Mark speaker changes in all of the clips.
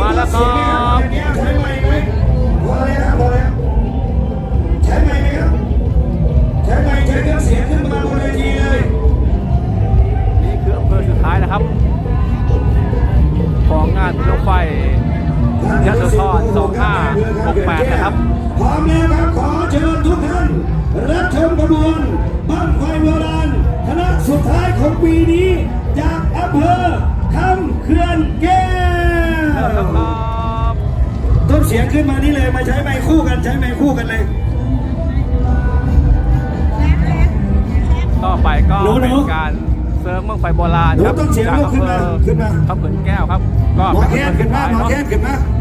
Speaker 1: มา
Speaker 2: แล้วครับ
Speaker 1: เสียงแก้วใช้ไมค์ไหมพอแล้วครับพอแล้วใช้ไมค์ไหมครับใช้ไมค์ใช้เครื่องเสียงขึ้นมาบนเวทีเลย
Speaker 2: นี่คืออำเภอสุดท้ายนะครับของงานรถไฟยะโสธร2568 นะครับ
Speaker 1: พร้อมแล้วครับขอเชิญทุกท่านรับชมขบวนบ้งไฟ เสียงขึ้นมานี่เลย มาใช้ไมค์คู่กันใช้ไมค์คู่กันเลย
Speaker 2: ต่อไปก็
Speaker 1: หนูๆ
Speaker 2: เป็นการเสริมบังไฟโบราณครับ
Speaker 1: หนูต้องเสียง
Speaker 2: จาก
Speaker 1: ลูกขึ้นมา
Speaker 2: อำเภอ
Speaker 1: ขึ้นมา
Speaker 2: ครับเขื่อนแก้วครับ ก็
Speaker 1: หมอ
Speaker 2: เป็น
Speaker 1: แค้น
Speaker 2: อำเภอ
Speaker 1: ขึ้
Speaker 2: สุ
Speaker 1: น
Speaker 2: ด
Speaker 1: มา
Speaker 2: ท้าย
Speaker 1: หมอ
Speaker 2: เนาะ
Speaker 1: แค้นขึ้นมามา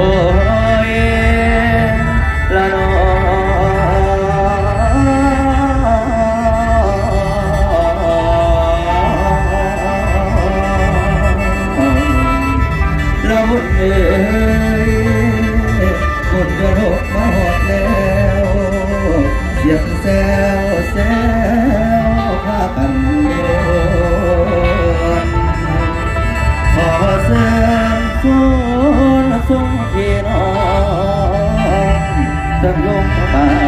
Speaker 1: โจะลงมา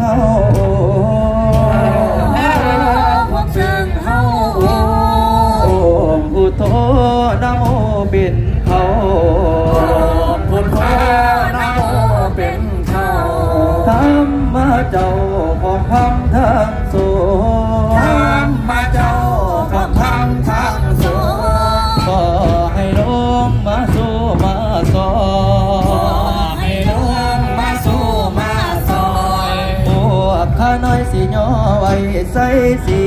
Speaker 2: ซึ่ เสี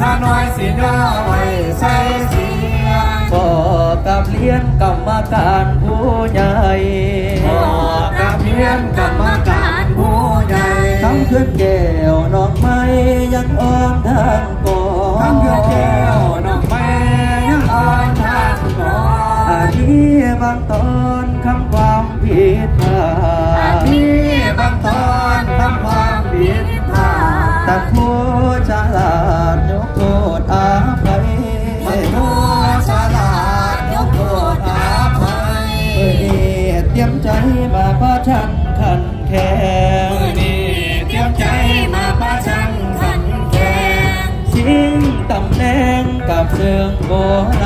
Speaker 2: ข้าน้อยสีหน้า
Speaker 3: ไวใส่เสียบอกกับเลี้ยงกรรมการผู้ใหญ่บอกกับเลี้ยงกรรมการผู้ใหญ่คำขึ้นแก้วน้องไม้ยังอ้อมทาง
Speaker 4: ก่
Speaker 3: อนคำขึ้
Speaker 4: นแก้วน้
Speaker 3: อง
Speaker 4: ไม้ยัง
Speaker 3: อ้อ
Speaker 4: มทา
Speaker 3: งก่อ
Speaker 4: นอันนี้บาง
Speaker 3: ตอนคำความผิ
Speaker 4: ดพลา
Speaker 3: ดอันนี้ ย
Speaker 1: กโทษอาภัย
Speaker 2: มันผู้ฉลาดยกโทษอาภัย
Speaker 1: เอ้ยเตรียมใจมาประชันขันแข็
Speaker 2: มืองนี้เตรียมใจมาประชันขันแข่ง
Speaker 1: ชิงตำแหน่งกับเชิงโบรา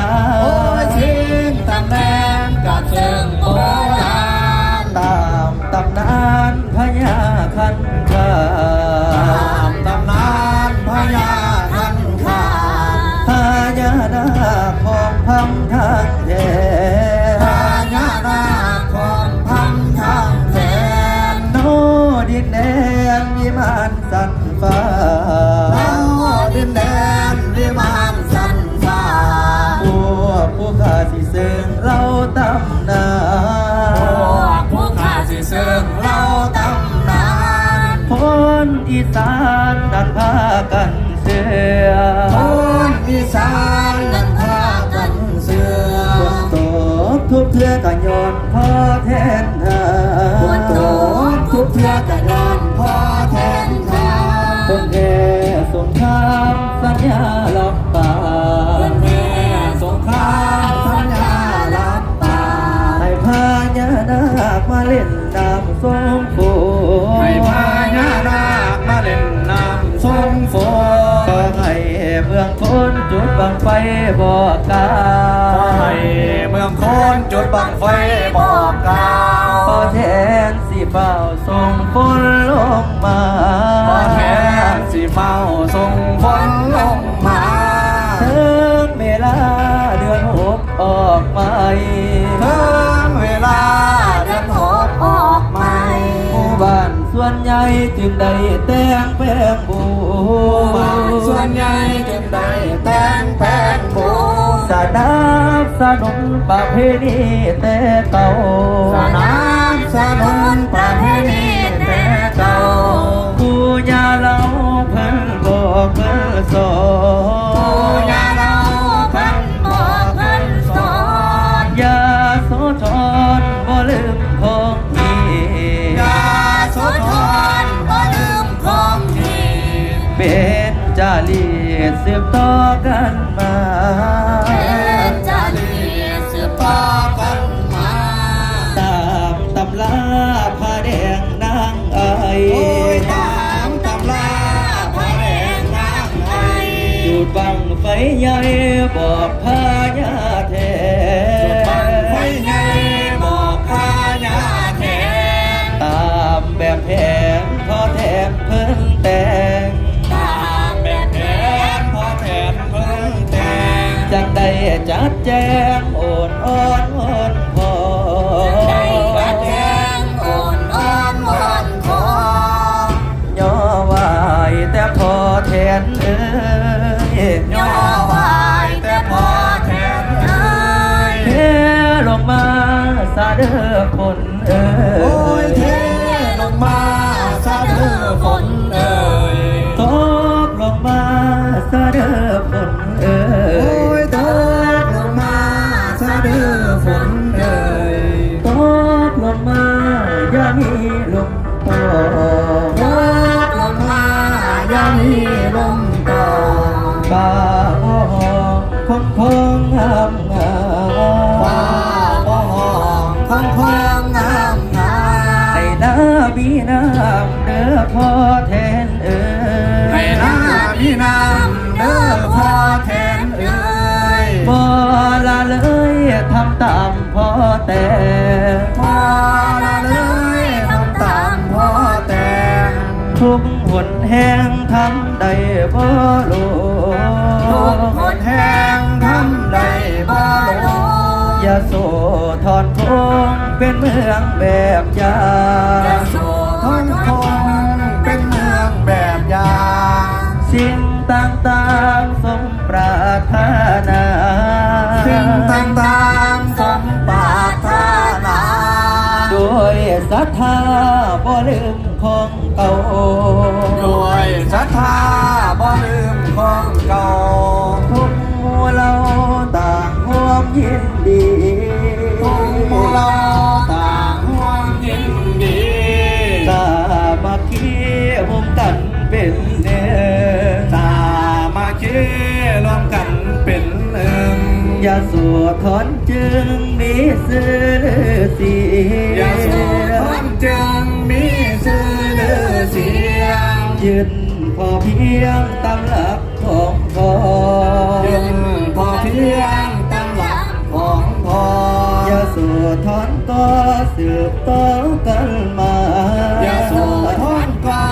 Speaker 2: สิเสิ
Speaker 1: งเราตำนา
Speaker 2: พวกพวกข้าสิเสริงเราตำนาน
Speaker 1: คนอีสานดันพากันเสือ
Speaker 2: คนอีสานนั้นพากันเสือ
Speaker 1: ฝนตกทุกเทือกันย้อนพ่อแทนทา
Speaker 2: ฝนตกทุกเทือกกะนอน
Speaker 3: ฝ
Speaker 1: ขอนให้เมืองคนจุดบังไฟบอกกา
Speaker 3: ขอให้เมืองโคนจุดบังไฟบอกกล่าว
Speaker 1: ขอแทนสีเฝ้าส่งฝนลงมา
Speaker 3: ขอแทนสีเฝ้าทรงฝนลงมา
Speaker 1: ถึงเวลาเดือนหกออกมา
Speaker 3: ถึงเวลาเดือนหก
Speaker 2: ออกใหม่
Speaker 1: หมู่บ้านส่วนใหญ่จึงได้แต่งแปลงบู
Speaker 2: บานส่วนใหญ่จึงได้แต่งแปลงบู
Speaker 1: สนับสนุนประเพณีแต่เก่า
Speaker 2: สนั
Speaker 1: บสนุ
Speaker 2: น
Speaker 1: ประ บังไฟใหญ่บอกพายาแท้
Speaker 2: บังไฟใหญ่บอกพญาแทน
Speaker 1: ตามแบบแผนพอแทนเพิ่นแต่ง
Speaker 2: ตามแบบแผนพอแผนเพิ่งแต่ง
Speaker 1: จังได้จัดแจง เด้อคนเอ
Speaker 2: อ บ่
Speaker 1: รู้
Speaker 2: ทุกคนแห่งทำได้บ่ลง
Speaker 1: ยาโสทอนคงเป็นเมืองแบบอยา
Speaker 2: จะ
Speaker 1: ง
Speaker 2: สู่ทนคงเป็นเมืองแบบอย่าง
Speaker 1: สิ่งต่างๆสมปรารถนา
Speaker 2: สิ่งต่างๆสมปรารถนา
Speaker 1: ด้วยศรัทธาบ่ลืม ของเก่า
Speaker 2: ด้วยศรัทธาบ่ลืมของเก่า
Speaker 1: ทุกหมู่เราต่างร่วงยินดี
Speaker 2: ทุกหมู่เราต่างร่วงยินดี
Speaker 1: สามัคคีรวมกันเป็นเนื้อสามัคคีรวมกันเป็นหนึ่งอ
Speaker 2: ย่าสวดถอนจึงมีเสื้อ
Speaker 1: สีย่าสวดถอ
Speaker 2: นจึง เสียง
Speaker 1: ยืนพอเพียงตามหลักของพ่อ
Speaker 2: ยืนพอเพียงตามหลักของพ่อยา
Speaker 1: โสธรก็สืบต่อกันมา
Speaker 2: ยาโสธรก็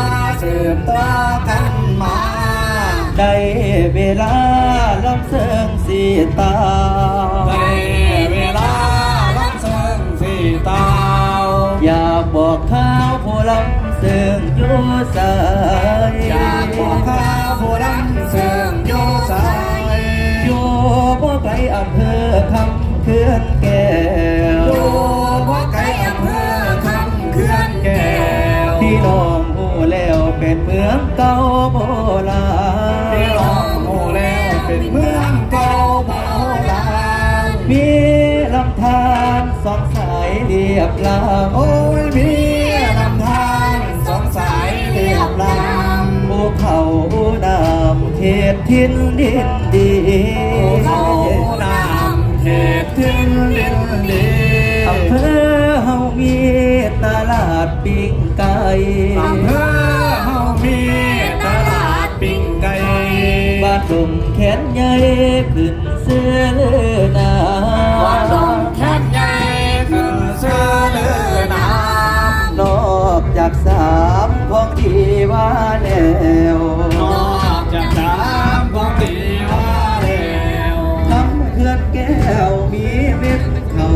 Speaker 2: สืบต่อกันมา
Speaker 1: ได้เวลาลำเสิงสีตา
Speaker 2: ในเวลารับเชิญสีตา
Speaker 1: อยากบอกข้าวผู้ลำเสิง ส
Speaker 2: อยากบอกข้าผู้รำเสื่อมโยสาย
Speaker 1: อยู่บ่ไกลอำเภอคำเขื่อนแก้ว
Speaker 2: อยู่บ่ไกลอำเภอคำเขื่อนแก้ว
Speaker 1: พี่น้องหูแล้วเป็นเมืองเก่าโบราณ
Speaker 2: พี่น้องโมแล้วเป็นเมืองเก่าโบราณ
Speaker 1: มีลำธารสองสายเรียบลำ
Speaker 2: โอ้ เข
Speaker 1: ตทินดินดี
Speaker 2: เขาน้ำเขตทิ้งดินดี
Speaker 1: อำเภอเฮามีตลาดปิ้งไก่
Speaker 2: อำเภอเฮามีตลาดปิ้งไก่
Speaker 1: บ้านดงแขนใหญ่ขึ้นเสื้อเลือหนา
Speaker 2: ว่าดงแค่ใหญ่คือเสื้อเลือหนาม
Speaker 1: นอกจากสามของดีว่าแล้ว
Speaker 2: นอกจากส ตีว่าแล้ว
Speaker 1: ทำเขื่อนแก้วมีเม็ดเขา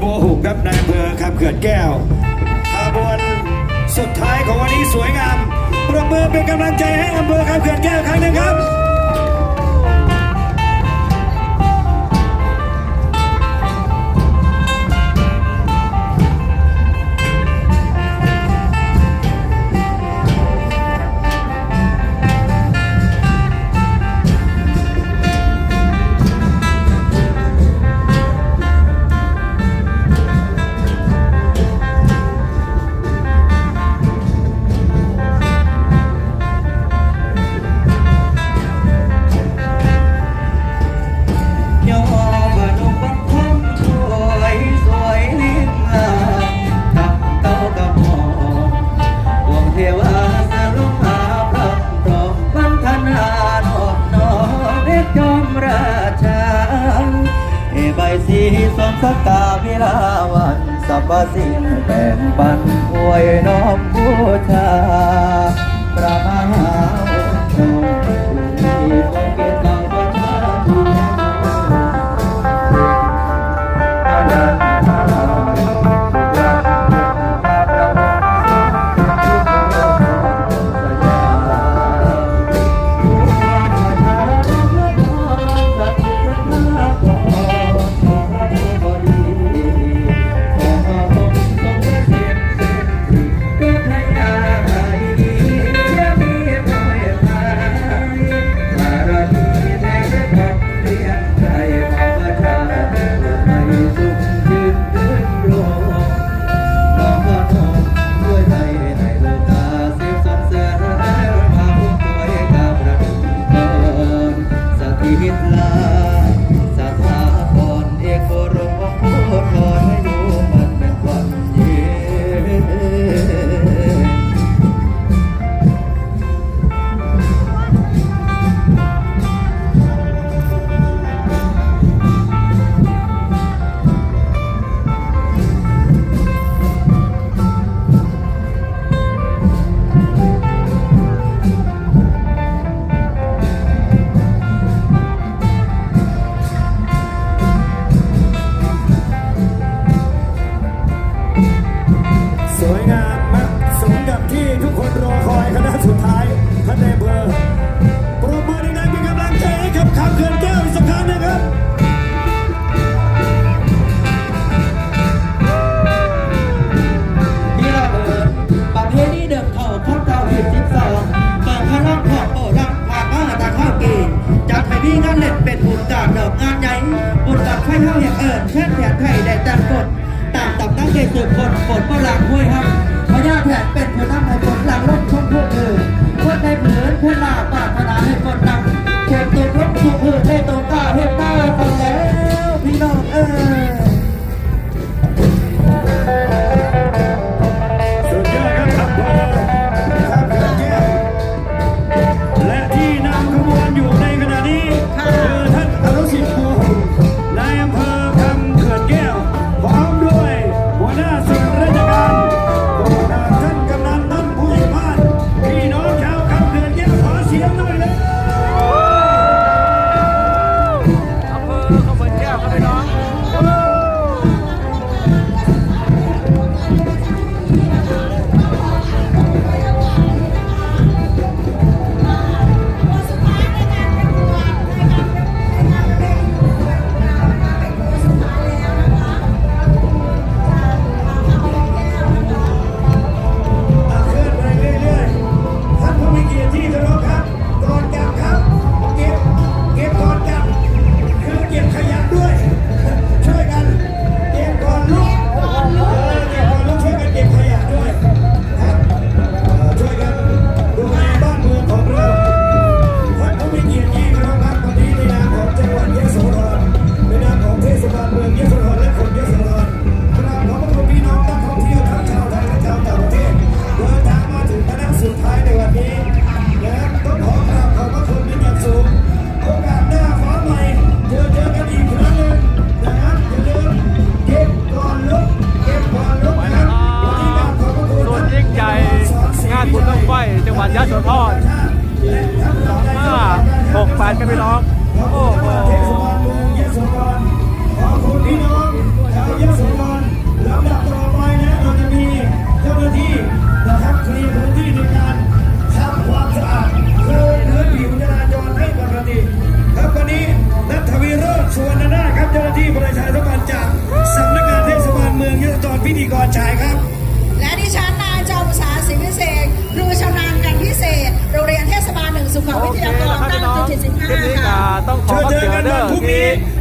Speaker 1: โบ
Speaker 2: หุก
Speaker 1: ครั
Speaker 2: บนายอำเภอคำเขื่อนแก้วขบวนสุดท้ายของวันนี้สวยงามปรบมือเป็นกำลังใจให้อำเภอคำเขื่อนแก้วครั้งหนึ่งครับ
Speaker 1: สกาวิลาวันสัพพสิ่งแบ่งปันอวยน้อมบูชาพระมหา ทุกคนรอคอยคณะสุดท้ายท่านในเบอ
Speaker 5: ร์ปรบมือดังๆเป็นกำลังใจให้กับคำเดินแก้วอีกสั
Speaker 3: กครั้นะ
Speaker 5: ครับนี่เราเบอร์ปเภนี้เดิมเท่าข้าวเท่าผิดทิพสองเปิดพลังขอบโบรักผาก้าตาข้าวกีนจากไที่งานเล็ด
Speaker 3: เป็
Speaker 5: นบุญจากดอก
Speaker 3: งานใหญ่บุญกับไข่ข้าวเห็ด
Speaker 5: เอิญเชิดแผนไทยได้แต่กดตามตับตั้งใจสืบคนกดก็หลังห้วยครับ
Speaker 2: ญาแผนเป็น
Speaker 3: หั
Speaker 2: ว
Speaker 3: ห
Speaker 2: น้าใน
Speaker 3: ผล
Speaker 2: ห
Speaker 3: ลั
Speaker 2: ง
Speaker 3: ล
Speaker 2: บช
Speaker 3: ม
Speaker 2: พว
Speaker 3: ก
Speaker 5: เธอ
Speaker 3: ค
Speaker 5: นใน
Speaker 3: เหมื
Speaker 5: อน
Speaker 3: เพื่อนลาปาก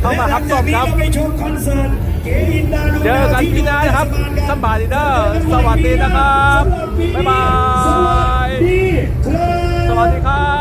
Speaker 3: ้อมา
Speaker 5: ครับส้มครับเจ
Speaker 3: อกันที่หนานครับสบายดีนะสวัสดีนะครับบ๊ายบาย
Speaker 5: สวัสดีครับ